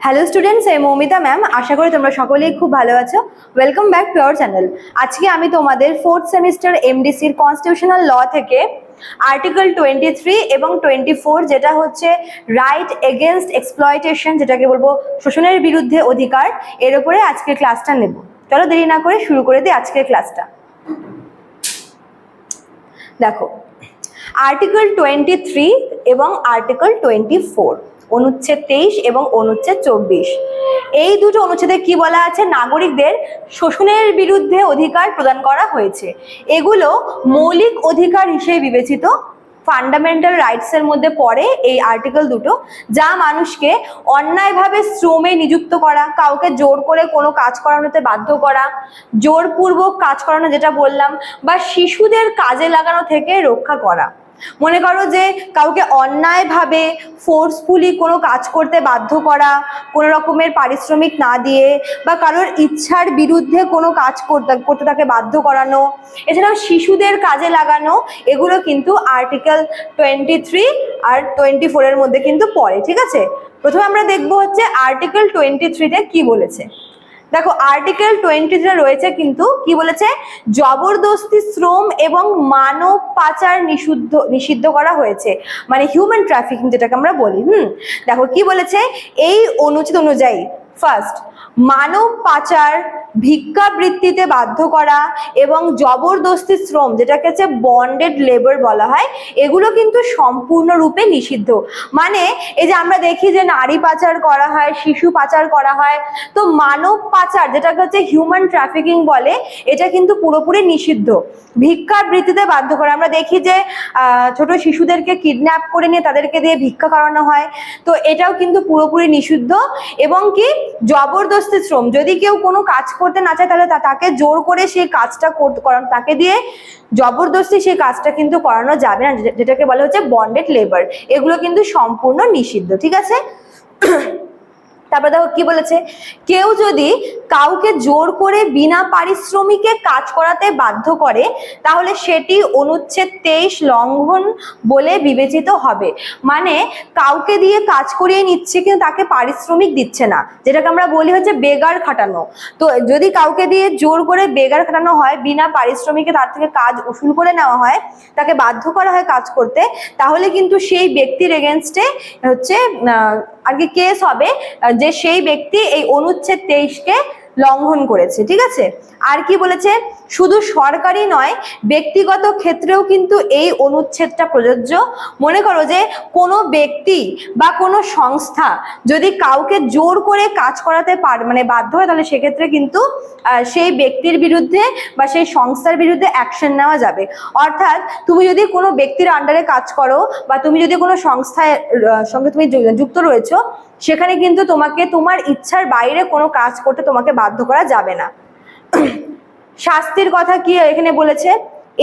Hello students এই Moumita ma'am আশা করি তোমরা সকলেই খুব ভালো আছো। Welcome back to our channel আজকে আমি তোমাদের ফোর্থ সেমিস্টার এমডিসির কনস্টিটিউশনাল ল থেকে আর্টিকেল টোয়েন্টি থ্রি এবং টোয়েন্টি ফোর যেটা হচ্ছে রাইট এগেনস্ট এক্সপ্লয়টেশন যেটাকে বলব শোষণের বিরুদ্ধে অধিকার, এর উপরে আজকের ক্লাসটা নেব। চলো দেরি না করে শুরু করে দিই আজকের ক্লাসটা দেখো আর্টিকেল টোয়েন্টি থ্রি এবং আর্টিকেল টোয়েন্টি ফোর অনুচ্ছেদ তেইশ এবং অনুচ্ছেদ চব্বিশ। এই দুটো অনুচ্ছেদে কি বলা আছে? নাগরিকদের শোষণের বিরুদ্ধে অধিকার প্রদান করা হয়েছে। এগুলো মৌলিক অধিকার হিসেবে বিবেচিত। ফান্ডামেন্টাল রাইটসের মধ্যে পড়ে এই আর্টিকেল দুটো, যা মানুষকে অন্যায়ভাবে শ্রমে নিযুক্ত করা, কাউকে জোর করে কোনো কাজ করানোতে বাধ্য করা, জোরপূর্বক কাজ করানো যেটা বললাম, বা শিশুদের কাজে লাগানো থেকে রক্ষা করা। মনে করো যে কাউকে অন্যায়ভাবে ফোর্সফুলি কোনো কাজ করতে বাধ্য করা, কোনো রকমের পারিশ্রমিক না দিয়ে বা কারোর ইচ্ছার বিরুদ্ধে কোনো কাজ করতে করতে তাকে বাধ্য করানো, এছাড়াও শিশুদের কাজে লাগানো, এগুলো কিন্তু আর্টিকেল টোয়েন্টি থ্রি আর টোয়েন্টি ফোরের মধ্যে কিন্তু পড়ে, ঠিক আছে? প্রথমে আমরা দেখব হচ্ছে আর্টিকেল টোয়েন্টি থ্রিতে কি বলেছে। দেখো আর্টিকেল টোয়েন্টিতে রয়েছে কিন্তু কি বলেছে? জবরদস্তি শ্রম এবং মানব পাচার নিষিদ্ধ নিষিদ্ধ করা হয়েছে। মানে হিউম্যান ট্রাফিকিং যেটাকে আমরা বলি, হুম? দেখো, কি বলেছে? এই অনুচ্ছেদ অনুযায়ী ফার্স্ট মানব পাচার ভিক্ষাবৃত্তিতে বাধ্য করা এবং জবরদস্তি শ্রম, যেটাকে হচ্ছে বন্ডেড লেবার বলা হয়, এগুলো কিন্তু সম্পূর্ণরূপে নিষিদ্ধ। মানে এই যে আমরা দেখি যে নারী পাচার করা হয়, শিশু পাচার করা হয়, তো মানব পাচার, যেটাকে হচ্ছে হিউম্যান ট্রাফিকিং বলে, এটা কিন্তু পুরোপুরি নিষিদ্ধ। ভিক্ষাবৃত্তিতে বাধ্য করা। আমরা দেখি যে ছোট শিশুদেরকে কিডন্যাপ করে নিয়ে তাদেরকে দিয়ে ভিক্ষা করানো হয়, তো এটাও কিন্তু পুরোপুরি নিষিদ্ধ এবং কি জবরদস্তি শ্রম। যদি কেউ কোনো কাজ করতে না চায়, তাহলে তাকে জোর করে সেই কাজটা করানো। তাকে দিয়ে জবরদস্তি সেই কাজটা কিন্তু করানো যাবে না যেটাকে বলা হচ্ছে বন্ডেড লেবার এগুলো কিন্তু সম্পূর্ণ নিষিদ্ধ, ঠিক আছে? তারপর দেখো কি বলেছে? কেউ যদি কাউকে জোর করে বিনা পারিশ্রমিকে কাজ করাতে বাধ্য করে, তাহলে সেটি অনুচ্ছেদ তেইশ লঙ্ঘন বলে বিবেচিত হবে। মানে কাউকে দিয়ে কাজ করিয়ে নিচ্ছে কিন্তু তাকে পারিশ্রমিক দিচ্ছে না, যেটাকে আমরা বলি হচ্ছে বেগার খাটানো। তো যদি কাউকে দিয়ে জোর করে বেগার খাটানো হয়, বিনা পারিশ্রমিকে তার থেকে কাজ উসুল করে নেওয়া হয়, তাকে বাধ্য করা হয় কাজ করতে, তাহলে কিন্তু সেই ব্যক্তির এগেনস্টে হচ্ছে আর কি কেস হবে, যে সেই ব্যক্তি এই অনুচ্ছেদ তেইশকে লঙ্ঘন করেছে, ঠিক আছে? আর কি বলেছে? শুধু সরকারি নয়, ব্যক্তিগত ক্ষেত্রেও কিন্তু এই অনুচ্ছেদটা প্রযোজ্য। মনে করো যে কোনো ব্যক্তি বা কোনো সংস্থা যদি কাউকে জোর করে কাজ করাতে পার মানে বাধ্য হয়, তাহলে সেক্ষেত্রে কিন্তু সেই ব্যক্তির বিরুদ্ধে বা সেই সংস্থার বিরুদ্ধে অ্যাকশন নেওয়া যাবে। অর্থাৎ তুমি যদি কোনো ব্যক্তির আন্ডারে কাজ করো বা তুমি যদি কোনো সংস্থায় সঙ্গে তুমি যুক্ত রয়েছো সেখানে কিন্তু তোমাকে, তোমার ইচ্ছার বাইরে কোনো কাজ করতে তোমাকে বাধ্য করা যাবে না। শাস্তির কথা কি এখানে বলেছে?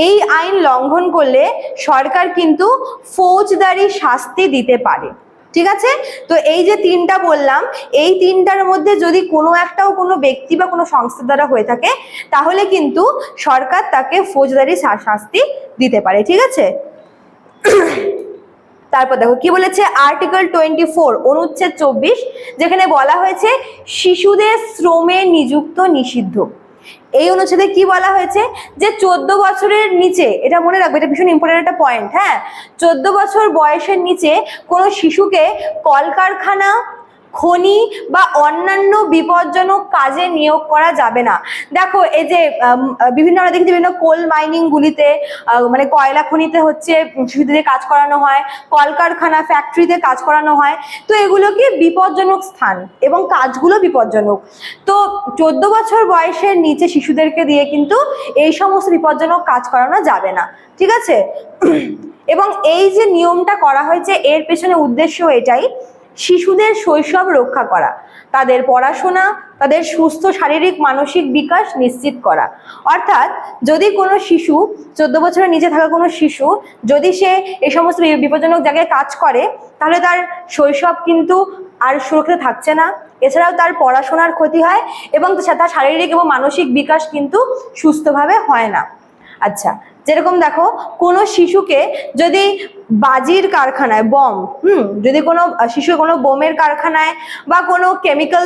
এই আইন লঙ্ঘন করলে সরকার কিন্তু ফৌজদারি শাস্তি দিতে পারে। ঠিক আছে? তো এই যে তিনটা বললাম, এই তিনটার মধ্যে যদি কোনো একটাও কোনো ব্যক্তি বা কোনো সংস্থা দ্বারা হয়ে থাকে, তাহলে কিন্তু সরকার তাকে ফৌজদারি শাস্তি দিতে পারে। ঠিক আছে? তারপর দেখো কি বলেছে? আর্টিকেল টোয়েন্টি ফোর অনুচ্ছেদ চব্বিশ, যেখানে বলা হয়েছে শিশুদের শ্রমে নিযুক্ত নিষিদ্ধ। এই অনুচ্ছেদে কি বলা হয়েছে? যে চোদ্দ বছরের নিচে, এটা মনে রাখবে, এটা ভীষণ ইম্পর্টেন্ট একটা পয়েন্ট হ্যাঁ? চোদ্দ বছর বয়সের নিচে কোনো শিশুকে কলকারখানা খনি বা অন্যান্য বিপজ্জনক কাজে নিয়োগ করা যাবে না। দেখো, এই যে বিভিন্ন আমরা দেখি বিভিন্ন কোল মাইনিং গুলিতে মানে কয়লা খনিতে হচ্ছে শিশুদের কাজ করানো হয়, কলকারখানা ফ্যাক্টরিতে কাজ করানো হয়। তো এগুলো কি বিপজ্জনক স্থান এবং কাজগুলো বিপজ্জনক? তো চোদ্দ বছর বয়সের নিচে শিশুদেরকে দিয়ে কিন্তু এই সমস্ত বিপজ্জনক কাজ করানো যাবে না। ঠিক আছে? এবং এই যে নিয়মটা করা হয়েছে, এর পেছনে উদ্দেশ্য এটাই শিশুদের শৈশব রক্ষা করা, তাদের পড়াশোনা, তাদের সুস্থ শারীরিক মানসিক বিকাশ নিশ্চিত করা। অর্থাৎ যদি কোনো শিশু, চোদ্দ বছরের নিচে থাকা কোনো শিশু, যদি সে এই সমস্ত বিপজ্জনক জায়গায় কাজ করে, তাহলে তার শৈশব কিন্তু আর সুরক্ষিত থাকছে না। এছাড়াও তার পড়াশোনার ক্ষতি হয় এবং তার শারীরিক এবং মানসিক বিকাশ কিন্তু সুস্থভাবে হয় না। আচ্ছা যেরকম দেখো, কোনো শিশুকে যদি বাজির কারখানায় বম হুম, যদি কোনো শিশু কোনো বোমের কারখানায় বা কোনো কেমিক্যাল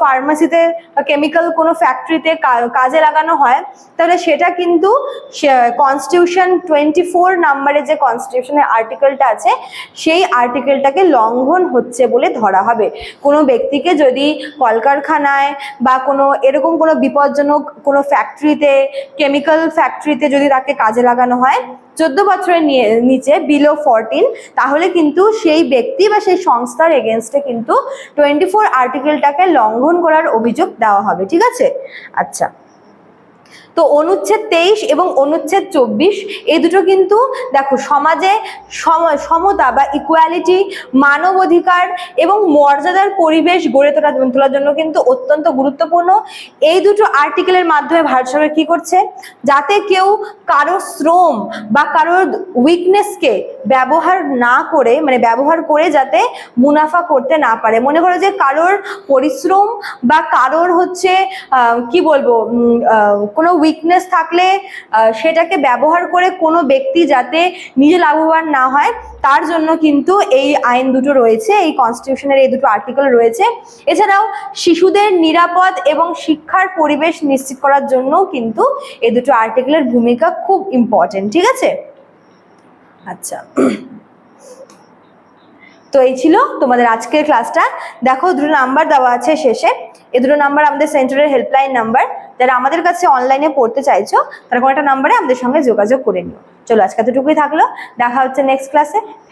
ফার্মাসিতে কেমিক্যাল কোনো ফ্যাক্টরিতে কাজে লাগানো হয়, তাহলে সেটা কিন্তু কনস্টিটিউশন টোয়েন্টি ফোর নাম্বারে যে কনস্টিটিউশনের আর্টিকেলটা আছে, সেই আর্টিকেলটাকে লঙ্ঘন হচ্ছে বলে ধরা হবে। কোনো ব্যক্তিকে যদি কলকারখানায় বা কোনো, এরকম কোনো বিপজ্জনক কোনো ফ্যাক্টরিতে কেমিক্যাল ফ্যাক্টরিতে যদি তাকে কাজে লাগানো হয়। চোদ্দ বছরের নিচে বিলো ফোরটিন তাহলে কিন্তু সেই ব্যক্তি বা সেই সংস্থার এগেনস্টে কিন্তু টোয়েন্টি ফোর আর্টিকেলটাকে লঙ্ঘন করার অভিযোগ দেওয়া হবে, ঠিক আছে? আচ্ছা। তো অনুচ্ছেদ তেইশ এবং অনুচ্ছেদ চব্বিশ, এই দুটো কিন্তু দেখো সমাজে সম- সমতা বা ইকুয়ালিটি মানব অধিকার এবং মর্যাদার পরিবেশ গড়ে তোলা, তোলার জন্য কিন্তু অত্যন্ত গুরুত্বপূর্ণ। এই দুটো আর্টিকেলের মাধ্যমে ভারত সরকার কি করছে? যাতে কেউ কারও শ্রম বা কারোর উইকনেসকে ব্যবহার না করে মানে ব্যবহার করে যাতে মুনাফা করতে না পারে। মনে করো যে কারোর পরিশ্রম বা কারোর হচ্ছে কি বলব কোনো উইকনেস থাকলে সেটাকে ব্যবহার করে কোনো ব্যক্তি যাতে নিজে লাভবান না হয়, তার জন্য কিন্তু এই আইন দুটো রয়েছে, এই কনস্টিটিউশনের এই দুটো আর্টিকেল রয়েছে। এছাড়াও শিশুদের নিরাপদ এবং শিক্ষার পরিবেশ নিশ্চিত করার জন্যও কিন্তু এই দুটো আর্টিকেলের ভূমিকা খুব ইম্পর্টেন্ট ঠিক আছে? আচ্ছা। তো এই ছিল তোমাদের আজকের ক্লাসটা দেখো, দুটো নাম্বার দেওয়া আছে শেষে। এ দুটো নাম্বার আমাদের সেন্টারের হেল্পলাইন নাম্বার যারা আমাদের কাছে অনলাইনে পড়তে চাইছো, তারা কোনো একটা নাম্বারে আমাদের সঙ্গে যোগাযোগ করে নিও। চলো, আজকে এতটুকুই থাকল। দেখা হচ্ছে নেক্সট ক্লাসে থ্যাংক